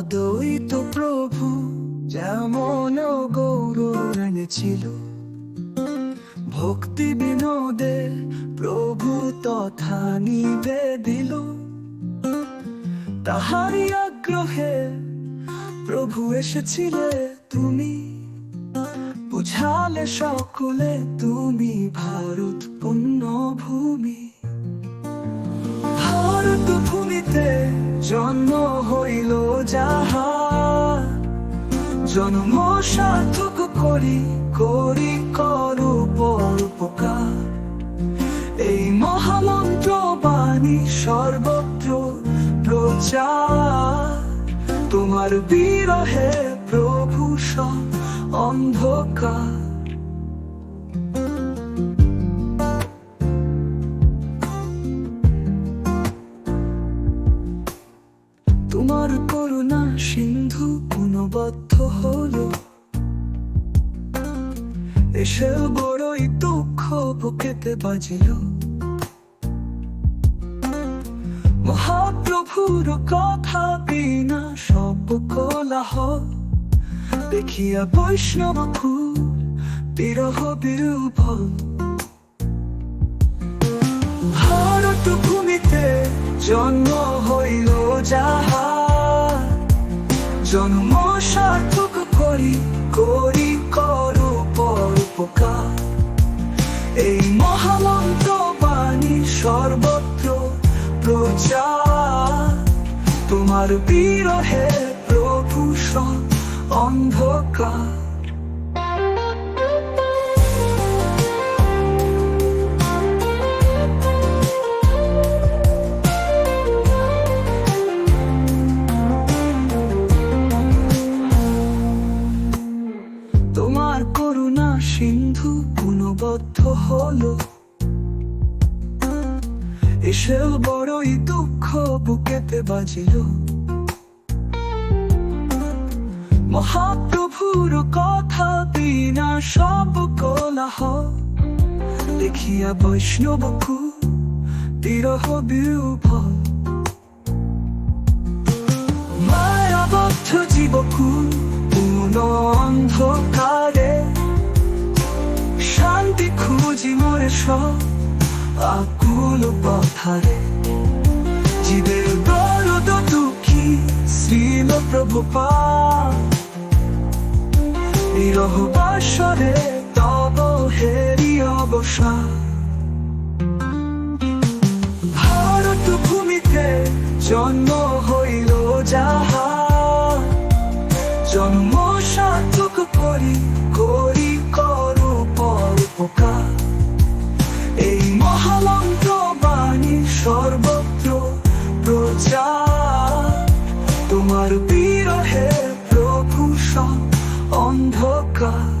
অদ্বৈত প্রভু, যেমন গৌরব এনেছিল ভক্তি বিনোদে প্রভু তথা নিবে দিল। তাহারি আগ্রহে প্রভু এসেছিলে তুমি। বুঝালে সকলে তুমি ভারত পুণ্যভূমি। ভারত ভূমিতে জন্ম হইল জন্ম সার্থক করি করি করু উপকার। এই মহামন্ত্র বাণী সর্বত্র প্রচার। তোমার বিরহে প্রভু সব অন্ধকার। তোমার গুণবদ্ধ হলো। এসে বড়ই দুঃখ, বুকেতে বাজিল। মহাপ্রভুর কথা বিনা সব কোলাহ দেখিয়া বৈষ্ণব ফুল, বিরহ বিরূপল ভারত ভূমিতে জন্ম জন্ম সার্থক করি করি কর এই মহামন্ত বাণী সর্বত্র প্রচার। তোমার বিরহে প্রভূষণ অন্ধকার। সিন্ধু গুণবদ্ধ হলো। এসেও বড়ই দুঃখ, বুকেতে বাজিল। মহাপ্রভুর কথা বিনা সব কোলাহ দেখিয়া বৈষ্ণব বিরহ বিরূপল সব আকুল পথারে। জীবের দরদ দুঃখী শ্রীল প্রভু বিরহ বাসরে তব হেরি অবসর ভারত ভূমিতে জন্ম হইল যাহা। জন্ম সার্থক করি করি করু উপকার। হে প্রভু অন্ধকার।